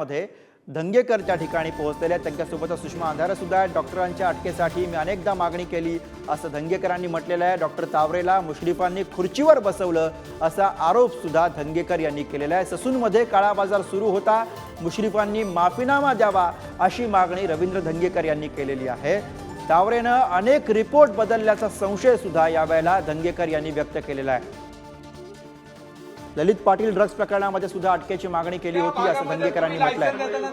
पाटण्यामध्ये धंगेकर त्या ठिकाणी पोहोचलेले आहेत. त्यांच्यासोबत सुषमा अंधारासुद्धा आहेत डॉक्टरांच्या अटकेसाठी मी अनेकदा मागणी केली. असं धंगेकरांनी म्हटलेलं आहे. डॉक्टर तावरेला मुश्रीफांनी खुर्चीवर बसवलं असा आरोप सुद्धा धंगेकर यांनी केलेला आहे. ससूनमध्ये काळा बाजार सुरू होता. मुश्रीफांनी माफीनामा द्यावा अशी मागणी रवींद्र धंगेकर यांनी केलेली आहे. तावरेनं अनेक रिपोर्ट बदलल्याचा संशय सुद्धा यावेळेला धंगेकर यांनी व्यक्त केलेला आहे. ललित पाटील ड्रग्ज प्रकरणामध्ये सुद्धा अटकेची मागणी केली होती असं धंगेकरांनी म्हटलंय. देताना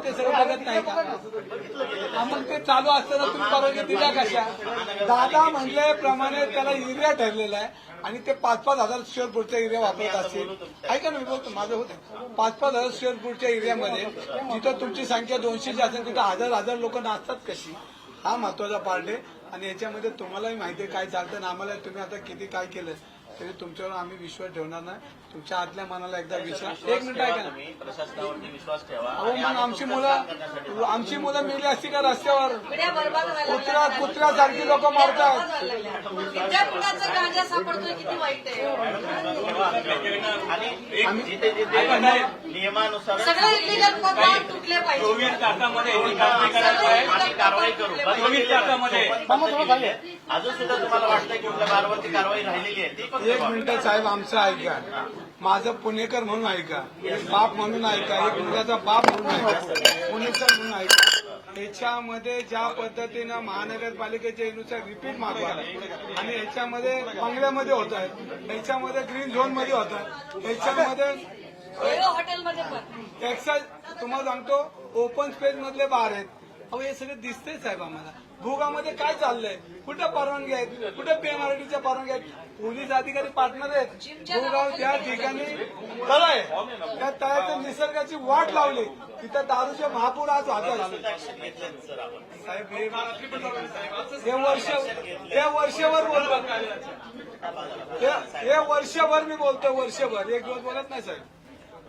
ते चालू असताना तुम्ही परवानगी दिल्या कशा? दादा म्हणल्याप्रमाणे त्याला युरिया ठरलेला आहे आणि ते पाच पाच हजार स्क्वेअर फूटचा एरिया वापरत असतील. ऐका ना मी बोलतो माझं होतं पाच पाच हजार स्क्वेअर फूटच्या एरियामध्ये जिथं तुमची संख्या दोनशेची असेल तिथं हजार हजार लोक नाचतात कशी? हा महत्त्वाचा पार्ट आहे. आणि याच्यामध्ये तुम्हालाही माहिती आहे काय चालतं आणि आम्हाला तुम्ही आता किती काय केलं. तरी तुमच्यावर आम्ही विश्वास ठेवणार नाही. तुमच्या आतल्या मनाला एकदा विश्वास एक मिनिट ऐका ना. तुम्ही. प्रशासनावरती विश्वास ठेवा अहो मग आमची मुलं आमची मुलं मेली असती का रस्त्यावर? कुत्रा कुत्र्यासारखी लोक मारतात. विद्यापीठाचा गांजा सापडतोय किती वाईट आहे. आणि जिथे जिथे नियमानुसार सगळे इलिगल पदार्थ तुटले पाहिजे. चोवीस तासामध्ये कारवाई करायची आहे आम्ही कारवाई करू. चोवीस तासामध्ये. अजून सुद्धा तुम्हाला वाटतंय की कुठल्या बारवरती कारवाई राहिलेली आहे? ती फक्त एक मिनिट साहेब आमचं ऐका. माझं पुणेकर म्हणून ऐका. एक बाप म्हणून ऐका. एक मुलाचा बाप म्हणून ऐका. पुणेकर म्हणून ऐका. याच्यामध्ये ज्या पद्धतीनं महानगरपालिकेच्या नुसार रिपीट मागवा. आणि याच्यामध्ये बंगल्यामध्ये होत आहे याच्यामध्ये ग्रीन झोनमध्ये होत आहे याच्यामध्ये हॉटेलमध्ये एक्साइज तुम्हाला सांगतो ओपन स्पेस मधले बार आहेत. अहो हे सगळं दिसतंय साहेब आम्हाला. भूगामध्ये काय चाललंय? कुठं परवानगी आहेत? कुठं पेमारटीच्या परवानगी आहेत? पोलीस अधिकारी पार्टनर आहेत? भूगाव त्या ठिकाणी तळ आहे. त्या तळ्याच्या निसर्गाची वाट लावली. तिथं दारूचे महापूर आज सर आपण साहेब हे वर्ष हे वर्षभर बोलतो. हे- हे वर्षभर मी बोलतो वर्षभर. एक दिवस बोलत नाही साहेब.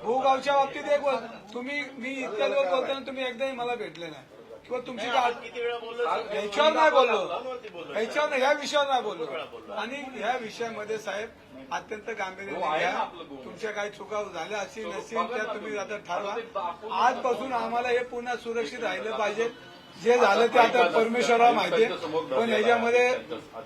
भूगावच्या बाबतीत एक वर्ष तुम्ही मी इतक्या दिवस बोलताना तुम्ही एकदाही मला भेटले नाही. किंवा तुमची ह्याच्यावर नाही बोललो ह्याच्यावर ह्या विषयावर नाही बोललो. आणि ह्या विषयामध्ये साहेब अत्यंत गांभीर्याने घ्या तुमच्या काही चुका झाल्या असतील नसतील त्या तुम्ही आता ठरवा. आजपासून आम्हाला हे पुन्हा सुरक्षित राहिलं पाहिजे. जे झालं ते आता परमेश्वराला माहिती आहे. पण ह्याच्यामध्ये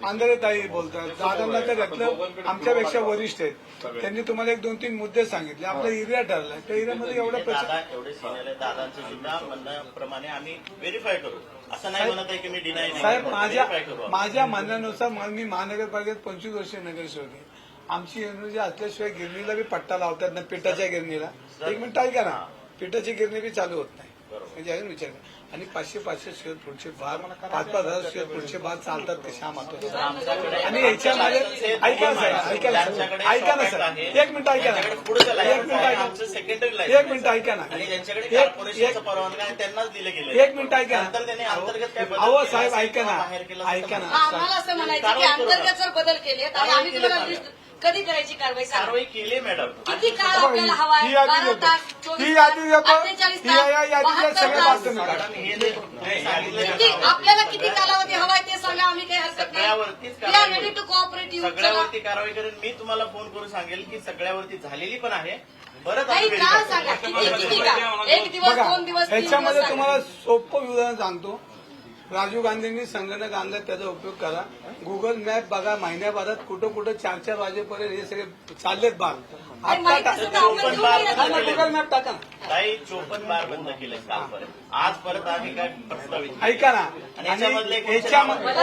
आंधळेताई बोलतात दादांना तर यातलं आमच्यापेक्षा वरिष्ठ आहेत. त्यांनी तुम्हाला एक दोन तीन मुद्दे सांगितले. आपला एरिया ठरलाय. त्या एरियामध्ये एवढा ते प्रचार दादा एवढे सिनियर आहे दादांचं सुद्धा म्हणण्याप्रमाणे आम्ही व्हेरीफाय करू. असं नाही म्हणत आहे की मी डिनाय साहेब. माझ्या. माझ्या म्हणण्यानुसार म- महानगरपालिकेत पंचवीस वर्ष नगरसेवक आहे. आमची एनर्जी असल्याशिवाय गिरणीला बी पट्टा लावतात ना पिठाच्या गिरणीला. एक मिनिट ऐका ना. पिठाची गिरणी बी चालू होत नाही. म्हणजे अजून विचार. आणि पाचशे पाचशे स्क्वेअर फूटचे बार पाच पाच हजार स्क्वेअर फूटचे बार चालतात ते श्याम आणि याच्यामध्ये ऐका ना साहेब ऐका ना साहेब ऐका ना साहेब एक मिनिट ऐका ना. पुढचं एक मिनिट ऐका सेकंडरी एक मिनिट ऐका ना. त्यांनाच दिले गेले एक मिनिट ऐका ना. अंतर्गत काय बदल अहो साहेब ऐका ना. ऐका ना. आम्हाला असं म्हणायचं की अंतर्गत जर बदल केले तर आम्ही कधी करायची कारवाई सांगा. कारवाई केली मॅडम. किती काळ आपल्याला हवा ही आहे यादी बारा देतो. तास चोवीस ही यादी देतो. अठ्ठेचाळीस ही या- या तास यादीच्या बहात्तर सगळ्या तास. बातम्या काढा. मॅडम हे जे तुम्ही सांगितलं किती आपल्याला किती कालावधी हवाय ते सांगा आम्ही काही हरकत सगळ्यावरतीच नाही वी आर कारवाई रेडी टू कोऑपरेट सगळ्यावरती कारवाई करेन. मी तुम्हाला फोन करून सांगेल की सगळ्यावरती झालेली पण आहे. परत काही आम्ही काळ verify सांगा? करू. किती किती काळ एक दिवस बघा दोन दिवस तीन ह्याच्यामध्ये दिवस तुम्हाला. सोपं उदाहरण सांगतो. राजीव गांधींनी संगणक आणलं त्याचा उपयोग करा. गुगल मॅप बघा महिन्याभरात कुठं कुठं चार चार वाजेपर्यंत हे सगळे चाललेत नये. गुगल मॅप टाका. ना. काही चोपन्न बार बंद केले. कालपर्यंत. आज परत आम्ही काय प्रस्तावित ऐका ना. आणि याच्यामधले याच्यामध्ये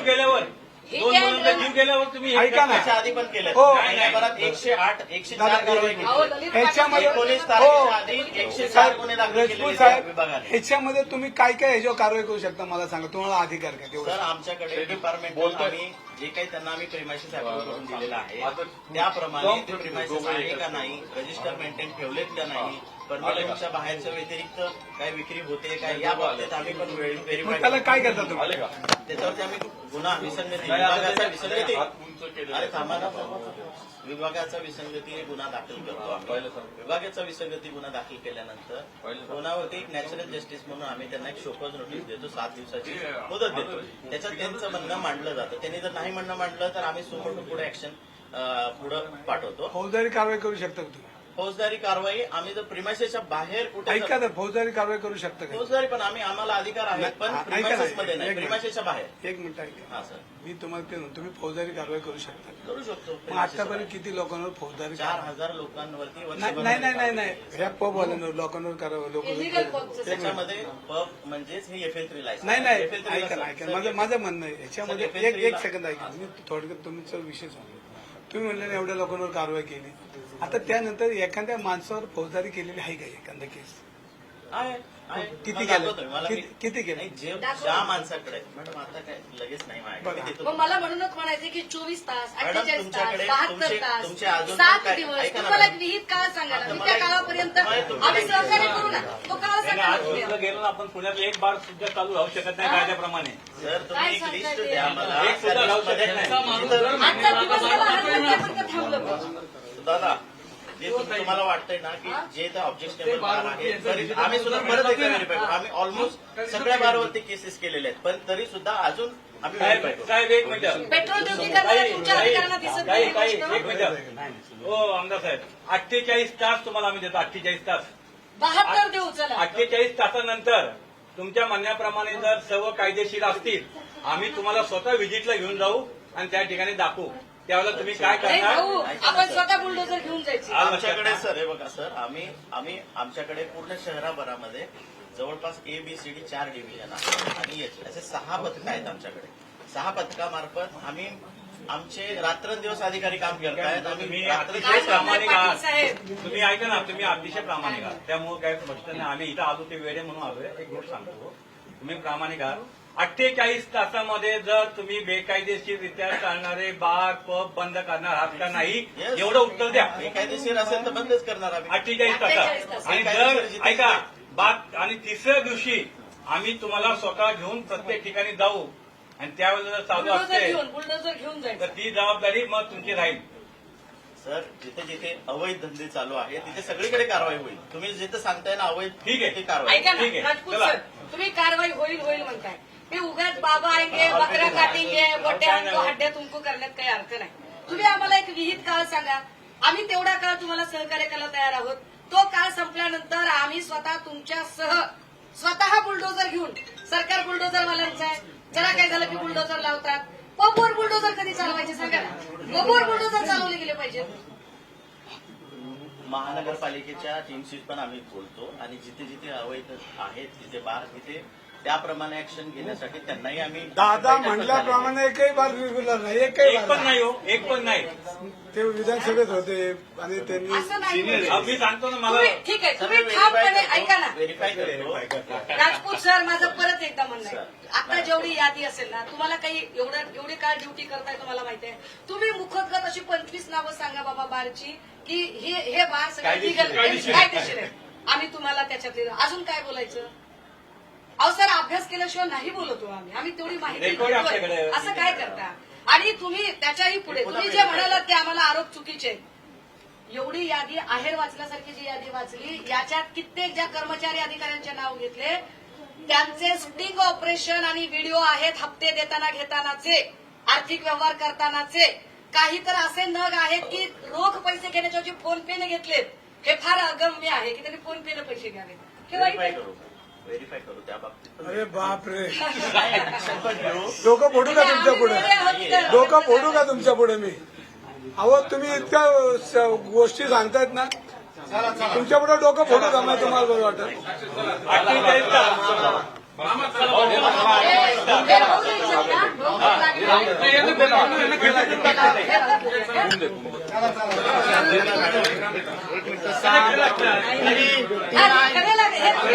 गेल्यावर. दोन इव्हेंट- मुलांचा जीव गेल्यावर तुम्ही हे ऐका ना. त्याच्या आधी पण केलं. हो. महिन्याभरात एकशे आठ एकशे चार कारवाई अहो, केली ललित ह्याच्यामध्ये एकोणीस तारखेच्या आधी एकशे चार गुन्हे दाखल राजपूत केलेले साहेब विभागाने. ह्याच्यामध्ये तुम्ही काय काय ह्याच्यावर कारवाई करू शकता मला सांगा. तुम्हाला अधिकार काय तेवढं? सर आमच्याकडे डिपार्टमेंट आम्ही जे काही त्यांना आम्ही प्रिमायसिस अप्रूव्ह करून दिलेलं आहे त्याप्रमाणे ते प्रिमायसिस आहे का नाही रजिस्टर मेंटेन ठेवलेत का नाही परमिशनच्या बाहेरच्या व्यतिरिक्त काय विक्री होते काय या बाबतीत आम्ही पण व्हेरीफाय त्याला काय करता तुम्ही? त्याच्यावरती आम्ही गुन्हा विसंगती विभागाचा विसंगती अरे थांबा ना विभागाचा विसंगती गुन्हा दाखल करतो आम्ही. विभागाचा विसंगती गुन्हा दाखल केल्यानंतर गुन्ह्यावरती एक नॅचरल जस्टिस म्हणून आम्ही त्यांना एक शोकज नोटीस देतो सात दिवसाची मुदत देतो. त्याच्यात त्यांचं म्हणणं मांडलं जातं. त्यांनी जर नाही म्हणणं मांडलं तर आम्ही सुमोटो पुढे ऍक्शन पुढे पाठवतो. फौजदारी कारवाई करू शकता का तुम्ही? फौजदारी कारवाई आम्ही जर प्रिमायसेसच्या बाहेर कुठे ऐका तर फौजदारी कारवाई करू शकता का? फौजदारी पण आम्ही आम्हाला अधिकार आहेत पण ऐका ना, प्रिमायसेस मध्ये नाही एक मिनिट. प्रिमायसेसच्या बाहेर. एक मिनिट ऐका. हा सर. मी तुम्हाला ते म्हणतो, तुम्ही फौजदारी कारवाई करू शकता का? करू शकतो मग premises आतापर्यंत. किती लोकांवर फौजदारी चार कारवाई- हजार लोकांवरती नाही नाही नाही नाही नाही ह्या पब वाल्यांवर लोकांवर कारवाई लोक त्याच्यामध्ये पब म्हणजेच हे एफ एल थ्री लायसन नाही नाही FL3 ला ऐका ना ऐका माझं माझं म्हणणं आहे याच्यामध्ये सर, एक एक FL3 सेकंद ऐका मी थोडक्यात तुमचा विषय सांगतो. तुम्ही म्हणले ना एवढ्या लोकांवर कारवाई केली. आता त्यानंतर एखाद्या माणसावर फौजदारी केलेली आहे का एखादा केस आहे आहे. किती मला केलं? मला किती- मी- किती केलं? नाही, जे-. ज्या माणसाकडे मॅडम आता काय लगेच नाही माझ्याकडे. बरं. मी देतो. मग मला म्हणूनच म्हणायचे की चोवीस तास मॅडम, अठ्ठेचाळीस तास तुमच्याकडे बहात्तर तुमचे- तास अजून सात पण काय- दिवस ऐका ना तुम्हाला मॅडम. विहित काळ सांगा ना आता मी मला त्या काळापर्यंत मला तुमच्याकडे आम्ही सहकार्य करू ना तो काळ आज सांगा गेलो ना आपण पुण्यात एक बार सुद्धा चालू राहू शकत नाही कायद्याप्रमाणे सर तुम्ही काय एक लिस्ट सांगताय द्या ते? मला एक सुद्धा लावू शकत नाही. जिथं- आजचा दिवस गेला हरकत थांबलं पाहिजे. दादा जे तुम- तुम्हाला वाटतंय ना की जे ते ऑब्जेक्शनेबल बार आहे तरी आम्ही सुद्धा परत एकदा व्हेरीफाय करू. आम्ही ऑलमोस्ट सगळ्या बारवरती केसेस केलेले आहेत पण तरी सुद्धा अजून आम्ही साहेब व्हेरीफाय करू. साहेब एक मिनिट. पेट्रोल ड्युटी करताना तुमच्या अधिकाऱ्यांना दिसत काही नाही काही ही गोष्ट? एक मिनिट. हो आमदार साहेब अठ्ठेचाळीस तास तुम्हाला आम्ही देतो अठ्ठेचाळीस तास. बहात्तर देऊ चला. अठ्ठेचाळीस तासानंतर तुमच्या म्हणण्याप्रमाणे जर सर्व कायदेशीर असतील आम्ही तुम्हाला स्वतः व्हिजिटला घेऊन जाऊ आणि त्या ठिकाणी दाखवू. त्यावेळेला तुम्ही काय नाही भाऊ करणार आपण स्वतः बुलडोजर घेऊन जायची. आमच्याकडे सर हे बघा सर आम्ही आम्ही आमच्याकडे पूर्ण शहराभरामध्ये जवळपास ए बी सी डी चार डिव्हिजन आहेत आणि याचे असे सहा पथकं आहेत आमच्याकडे. सहा पथकामार्फत आम्ही आमचे रात्रंदिवस अधिकारी काम करतायत. आम्ही तुम्ही रात्र- काय अतिशय प्रामाणिक आहात. साहेब तुम्ही ऐका ना तुम्ही अतिशय प्रामाणिक आहात. त्यामुळे काय प्रश्न नाही. आम्ही इथं आलो ते वेळे म्हणून आलोय. एक गोष्ट सांगतो. तुम्ही प्रामाणिक आहात. अठ्ठेचाळीस तासामध्ये जर तुम्ही बेकायदेशीररित्या चालणारे बार पब बंद करणार आहात का नाही. एवढं उत्तर द्या बेकायदेशीर असेल तर बंदच करणार आम्ही अठ्ठेचाळीस 48 तासात. आणि जर ऐका बात आणि तिसऱ्या दिवशी आम्ही तुम्हाला स्वतः घेऊन प्रत्येक ठिकाणी जाऊ आणि त्यावेळेला जर चालू असते तर ती जबाबदारी मग तुमची राहील सर जिथे जिथे अवैध धंदे चालू आहे तिथे सगळीकडे कारवाई होईल तुम्ही जिथे सांगताय ना अवैध ठीक आहे. कारवाई ठीक आहे. राजपूत चला. सर तुम्ही कारवाई होईल होईल म्हणताय मी उगाच बाबा आएंगे बकऱ्या काटेंगे बट्टे हमको हड्ड्या तुमको करण्यात काही अर्थ नाही. तुम्ही आम्हाला एक विहित काळ सांगा. आम्ही तेवढा काळ तुम्हाला सहकार्य करायला तयार आहोत. तो काळ संपल्यानंतर आम्ही स्वतः तुमच्या सह स्वतः बुलडोजर घेऊन सरकार बुलडोजर वाल्यांचं आहे. जरा काय झालं की बुलडोजर लावतात. पबवर बुलडोजर कधी चालवायचे सांगा पबवर बुलडोजर चालवले गेले पाहिजेत महानगरपालिकेच्या टीमशी पण आम्ही बोलतो. आणि जिथे जिथे अवैध आहेत तिथे बार तिथे त्याप्रमाणे ऍक्शन घेण्यासाठी त्यांनाही आम्ही दादा म्हणल्याप्रमाणे एकही बार रेग्युलर नाही एकही एक बार पण नाही. हो एक पण नाही. ते विधानसभेत होते आणि त्यांनी असं नाही. अहो, मी सांगतो ना मला. तुम्ही ठीक आहे तुम्ही ठामपणे ऐका ना. व्हेरीफाय करतो. राजपूत सर माझं परत एकदा म्हणणं आहे. आता जेवढी यादी असेल ना तुम्हाला काही एवढं एवढी काय ड्युटी करताय तुम्हाला माहिती आहे? तुम्ही मुखोद्गत अशी पंचवीस नावं सांगा बाबा बारची की हे हे बार सगळं कायदेशीर- लिगल कायदेशीर. कायदेशीर आहे. आम्ही तुम्हाला त्याच्यातले अजून काय बोलायचं? अहो सर अभ्यास केल्याशिवाय नाही बोलतो आम्ही. आम्ही तेवढी माहिती घेतोय. आहे. असं काय करता. आणि तुम्ही त्याच्याही पुढे तुम्ही जे म्हणालात की आम्हाला आरोप चुकीचे आहेत. एवढी यादी आहेर वाचल्यासारखी जी यादी वाचली याच्यात कित्येक ज्या कर्मचारी अधिकाऱ्यांचे नाव घेतले त्यांचे स्टिंग ऑपरेशन आणि व्हिडिओ आहेत हप्ते देताना घेतानाचे आर्थिक व्यवहार करतानाचे. काही तर असे नग आहेत की रोख पैसे घेण्याच्या फोन पेने घेतलेत. हे फार अगम्य आहे की त्यांनी फोन पेने पैसे घ्यावे हे वाईट व्हेरीफाय. करू त्या बाबतीत अरे बाप रे ऍक्शन पण घेऊ. डोकं फोडू का तुमच्यापुढे. डोकं फोडू का तुमच्यापुढे मी? अहो तुम्ही इतक्या स- गोष्टी सांगतायत ना. तुमच्यापुढे डोकं फोडू का मला तुम्हाला बरं वाटत?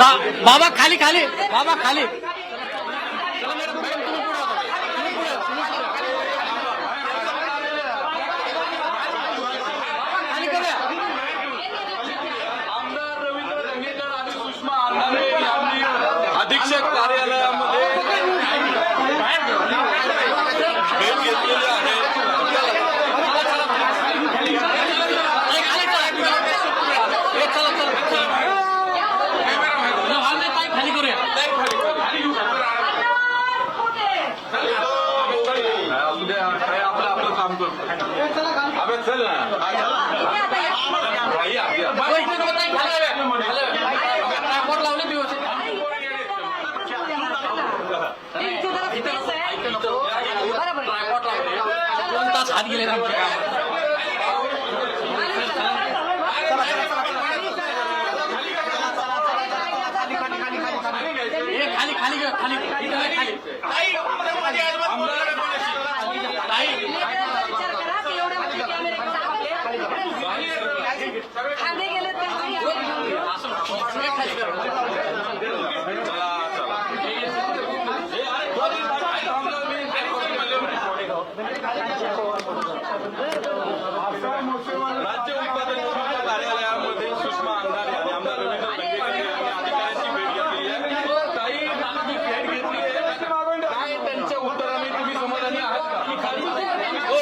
बाबा खाली खाली बाबा खाली. अधीक्षक कार्यालय लावले व्यवस्थित ट्रायपॉड लावले दोन तास हात गेले आमचे खाली खाली खाली इकडे नाही, खाली खांदे गेले खाली कर. राज्य उत्पादन शुल्क कार्यालयामध्ये सुषमा अंधारे आणि आमदार रवींद्र यांनी अधिकाऱ्यांची भेट घेतली आहे ताई जी भेट घेतली आहे काय त्यांच्या उत्तराने तुम्ही समाधानी आहात का? हो, हो.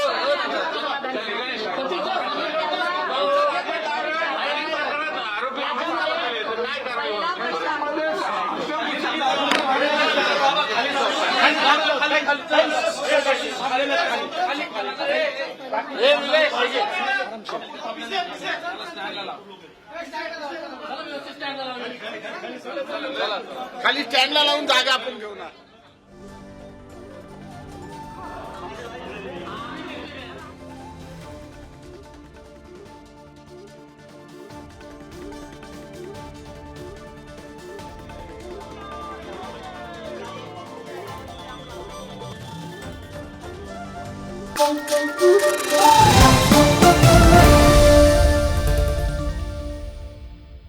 आरोपी काय पाहिजे. खाली स्टँडला लावून जागा आपण घेऊ